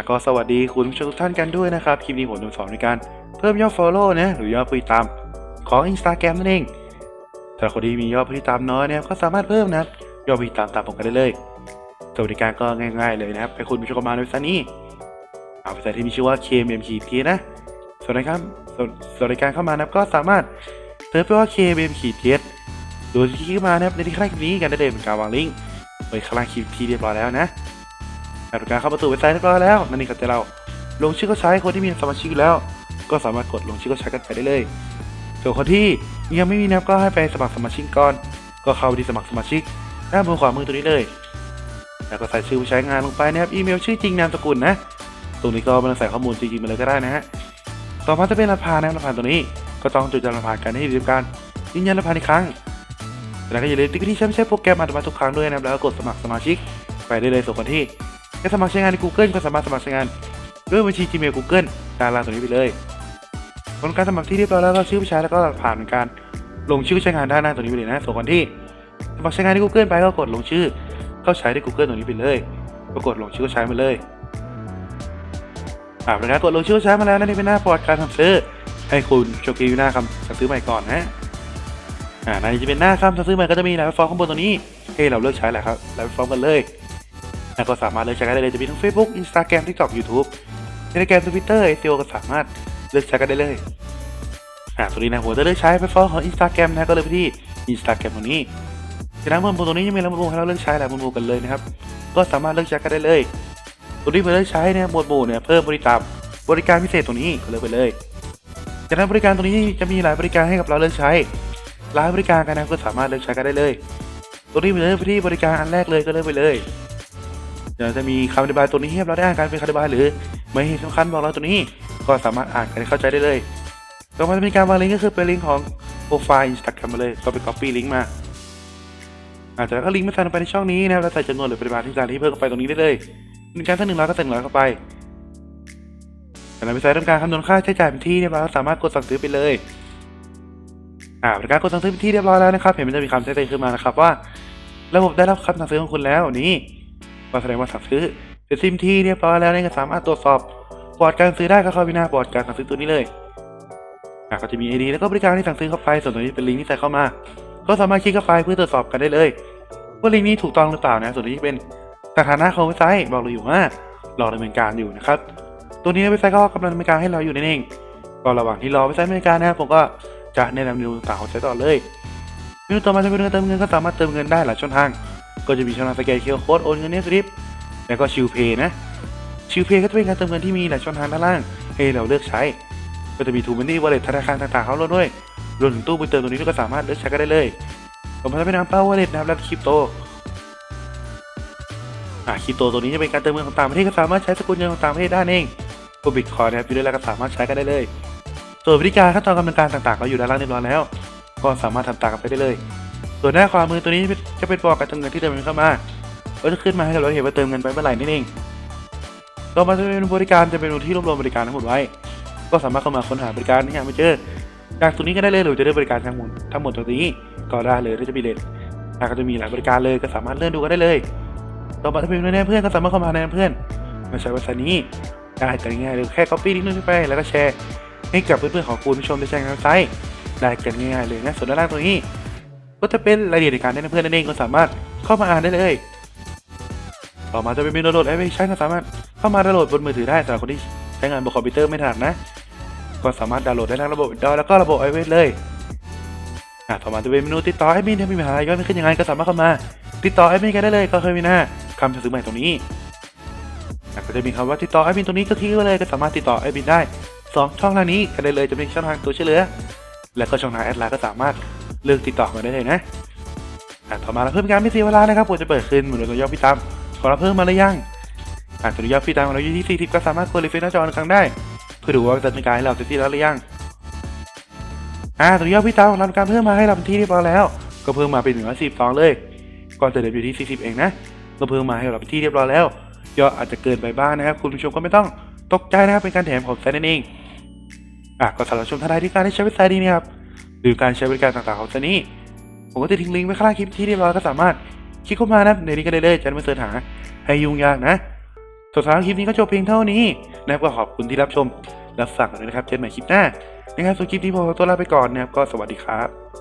แล้วก็สวัสดีคุณผู้ชมทุกท่านกันด้วยนะครับ คลิปนี้ผมจะสอนในการเพิ่มยอด Follow นะหรือยอดผู้ติดตามของ Instagram นั่นเองถ้าคนที่มียอดผู้ติดตามน้อยนะครับก็สามารถเพิ่มนะครับยอดผู้ติดตามตามผมกันได้เลยสวัสดิการก็ง่าย ๆ เลยนะครับให้คุณผู้ชมมาในเว็บไซต์นี้เอาเว็บไซต์ที่มีชื่อว่า KMM-T นะสวัสดีครับสวสวัสดิการเข้ามานะครับก็สามารถเซิร์ชไปว่า KMM-T ดยที่คลิกเข้ามานะครับในที่ข้างล่างคลิปนี้กันได้เลยเป็นการวางลิงก์ไว้ข้างล่างคลิปที่เรียบร้อยแล้วนะ หลังจากการเข้าประตูเว็บไซต์เรียบร้อยแล้วนั่นนี่ก็จะเราลงชื่อก็ใช้คนที่มีสมาชิกอยู่แล้ว ก็สามารถกดลงชื่อก็ใช้กันไปได้เลยส่วนคนที่ยังไม่มีนะครับก็ให้ไปสมัครสมาชิกก่อน ก็เข้าไปที่สมัครสมาชิกด้านบนขวามือตัวนี้เลย แล้วก็ใส่ชื่อผู้ใช้งานลงไปนะครับอีเมลชื่อจริงนามสกุลนะ ตรงนี้ก็มาใส่ข้อมูลจริงๆมาเลยก็ได้นะฮะต่อมาจะเป็นรหัสผ่านนะรหัสผ่านตัวนี้ ก็ต้องจดจำรหัสผ่านกันให้ดีการยืนยันรหัสผ่านอีกครั้งแล้วก็อย่าลืมติ๊กที่ใช้ใช่โปรแกรมอัตโนมัติทุกครั้งด้วยนะครับแล้วก็กดสมัครสมาชิกไปได้เลยส่วนคนที่ จะสมัครใช้งานใน Google ก็สามารถสมัครใช้งานด้วยบัญชี Gmail Google ด้านล่างตรงนี้ไปเลยผลการสมัครที่เรียบร้อยแล้วก็ชื่อผู้ใช้แล้วก็ผ่านการลงชื่อใช้งานด้านหน้าตรงนี้ไปเลยนะส่วนคนที่สมัครใช้งานใน Google ไปก็กดลงชื่อเข้าใช้ใน Google ตรงนี้ไปเลยก็กดลงชื่อเขาใช้มาเลยอ่าประกาศกดลงชื่อใช้มาแล้วนั่นนี่เป็นหน้าประวัติการทำซื้อ ให้คุณโชคดีหน้าคำสั่งซื้อใหม่ก่อนนะอ่าในจะเป็นหน้าคำสั่งซื้อใหม่ก็จะมีหลายแพลตฟอร์มข้างบนตรงนี้ให้เราเลือกใช้แหละครับหลายแพลตฟอร์มกันเลย แล้วก็สามารถเลือกใช้กันได้เลยจะมีทั้ง Facebook Instagram TikTok YouTube Telegram Twitter SEO ก็สามารถเลือกใช้กันได้เลยอ่าตัวนี้นะผมจะเลือกใช้แพลตฟอร์มของ Instagram นะก็เลยไปที่ Instagram ตรงนี้จากนั้นบนบนตรงนี้ยังมีระบบให้เราเลือกใช้หลายหมวดหมู่กันเลยนะครับ ก็สามารถเลือกใช้กันได้เลย ตัวนี้ผมเลือกใช้เนี่ยหมวดหมู่เนี่ยเพิ่มบริการบริการพิเศษตรงนี้ก็เลือกไปเลย จากนั้นบริการตรงนี้จะมีหลายบริการให้กับเราเลือกใช้หลายบริการกันนะก็สามารถเลือกใช้กันได้เลย ตัวนี้ผมเลือกไปที่บริการอันแรกเลยก็เลือกไปเลย เดี๋ยวจะมีคำอธิบายตัวนี้ให้เราได้อ่านการเป็นคำอธิบายหรือ ไม่เห็นสำคัญบอกเราตัวนี้ ก็สามารถอ่านกันเข้าใจได้เลยต่อมาจะมีการวางลิงก์ก็คือเป็นลิงก์ของโปรไฟล์อินสตาแกรมมาเลยก็ไป copy ลิงก์มาอาจจะก็ลิงก์มาใส่ลงไปในช่องนี้นะครับแล้วใส่จำนวนหรือปริมาณที่การที่เพิ่มเข้าไปตรงนี้ได้เลยมีการตั้งหนึ่งร้อยก็ใส่หนึ่งร้อยเข้าไปจากนั้นไปใส่ทำการคำนวณค่าใช้จ่ายเป็นที่เรียบร้อยสามารถกดสั่งซื้อไปเลยอ่าบริการกดสั่งซื้อเป็นที่เรียบร้อยแล้วนะครับ เห็นมันจะมีคำแจ้งเตือนขึ้นมานะครับว่า ระบบได้รับคำสั่งซื้อของคุณแล้วนี่ ก็แสดงว่าสั่งซื้อเสร็จสิ้นที่เรียบร้อยแล้วเนี่ยก็สามารถตรวจสอบประวัติการซื้อได้ก็เข้าไปหน้าประวัติการสั่งซื้อตัวนี้เลยอะก็จะมี ID แล้วก็บริการที่สั่งซื้อเข้าไป ส่วนตัวนี้เป็นลิงก์ที่ใส่เข้ามา ก็สามารถคลิกเข้าไปเพื่อตรวจสอบกันได้เลยว่าลิงก์นี้ถูกต้องหรือเปล่านะ ส่วนนี้เป็นสถานะของเว็บไซต์บอกเราอยู่ว่ารอดำเนินการอยู่นะครับ ตัวนี้เว็บไซต์ก็กำลังดำเนินการให้เราอยู่นั่นเองก็ระหว่างที่รอเว็บไซต์ดำเนินการนะครับผมก็จะแนะนำเมนูต่างๆของเว็บไซต์ต่อเลยเมนูต่อมาจะเป็นเมนูเติมเงินก็สามารถเติมเงินได้หลายช่องทาง ก็จะมีช่องทางสแกนเคอร์โค้ดโอนเงินเนสลิปแล้วก็ชิลเพย์นะชิลเพย์ก็จะเป็นการเติมเงินที่มีหลายช่องทางด้านล่างให้เราเลือกใช้ ก็จะมีทูมันนี่วอลเล็ตธนาคารต่างๆเขาร่วมด้วยรวมถึงตู้ไปเติมตัวนี้ก็สามารถเลือกใช้กันได้เลยผมจะเป็นน้ำเป้าวอลเล็ตนะครับและคริปโตอ่าคริปโตตัวนี้จะเป็นการเติมเงินของต่างประเทศก็สามารถใช้สกุลเงินของต่างประเทศได้เองพวกบิตคอยนะครับอยู่ด้วยแล้วก็สามารถใช้กันได้เลย ส่วนวิธีการขั้นตอนกำเนินการต่างๆ ก็อยู่ด้านล่างเรียบร้อยแล้ว ก็สามารถทำตามกันไปได้เลย ส่วนหน้าขวามือตัวนี้ จะเป็นบอกการเติมเงินที่เติมเงินเข้ามาก็จะขึ้นมาให้เราเห็นว่าเติมเงินไปเมื่อไหร่นั่นเองต่อมาจะเป็นบริการจะเป็นที่รวบรวมบริการทั้งหมดไว้ ก็สามารถเข้ามาค้นหาบริการที่ยังไม่เจอจากตัวนี้ก็ได้เลยหรือจะได้บริการทั้งหมดทั้งหมดตัวนี้ก็ได้เลยถ้าจะมีเลทถ้าก็จะมีหลายบริการเลยก็สามารถเลื่อนดูกันได้เลย ต่อมาถ้าเป็นในเพื่อนก็สามารถเข้ามาในเพื่อนมาใช้เว็บไซต์นี้ได้แต่ง่ายเลยแค่ copy ลิงก์นี้ไปแล้วก็แชร์ให้กับเพื่อนๆของคุณผู้ชมได้ใช้งานเว็บไซต์ได้กันง่ายๆเลยนะส่วนด้านล่างตรงนี้ ก็จะเป็นรายละเอียดในการแนะนำเพื่อนนั่นเองก็สามารถเข้ามาอ่านได้เลย ต่อมาจะเป็นเมนูโหลดแอปพลิเคชันก็สามารถเข้ามาดาวน์โหลดบนมือถือได้สำหรับคนที่ใช้งานบนคอมพิวเตอร์ไม่ถนัดนะก็สามารถดาวน์โหลดได้ทั้งระบบ Windows แล้วก็ระบบ iOS เลยอะต่อมาจะเป็นเมนูติดต่อแอดมินถ้ามีปัญหาอะไรก็ไม่ขึ้นยังไงก็สามารถเข้ามา ติดต่อแอดมินกันได้เลยก็เคยมีหน้าคำสั่งซื้อใหม่ตรงนี้อะก็จะมีคำว่าติดต่อแอดมินตรงนี้ก็คลิกไปเลยก็สามารถติดต่อแอดมินได้สองช่องทางนี้กันได้เลยจะเป็นช่องทางตัวช่วยเหลือ และก็ช่องทางแอดไลน์ก็สามารถ เลือกติดต่อมาได้เลยนะอะต่อมาเราเพิ่มการไม่เสียเวลานะครับผมจะเปิดขึ้นเหมือนตัวยอดพี่ตามขอเราเพิ่มมาหรือยังอะตัวยอดพี่ตามของเราอยู่ที่ 40 ก็สามารถกดรีเฟรชหน้าจอครั้งได้ เพื่อดูว่าจะมีการให้เราเสร็จสิ้นแล้วหรือยังอะตัวยอดพี่ตามของเราการเพิ่มมาให้เราเป็นที่เรียบร้อยแล้ว ก็เพิ่มมาเป็น142เลยก่อนจะเดินอยู่ที่ 40 เองนะก็เพิ่มมาให้เราเป็นที่เรียบร้อยแล้วยอดอาจจะเกินไปบ้างนะครับ คุณผู้ชมก็ไม่ต้องตกใจนะครับเป็นการแถมของไซตนั่นเองอะก็สำหรับชมท่านใดที่การได้ใช้เว็บไซต์นี้นะครับ หรือการใช้บริการต่างๆของเซนี้ ผมก็จะทิ้งลิงก์ไว้ข้างล่างคลิปที่เรียบร้อยก็สามารถคลิกเข้ามานะในนี้ก็ได้เลยจะไม่เสิร์ชหาให้ยุ่งยากนะส่วนสำหรับคลิปนี้ก็จบเพียงเท่านี้นะครับก็ขอบคุณที่รับชมรับฟังกันด้วยนะครับเจอกันใหม่คลิปหน้านะครับส่วนคลิปนี้ผมขอตัวลาไปก่อนนะครับก็สวัสดีครับ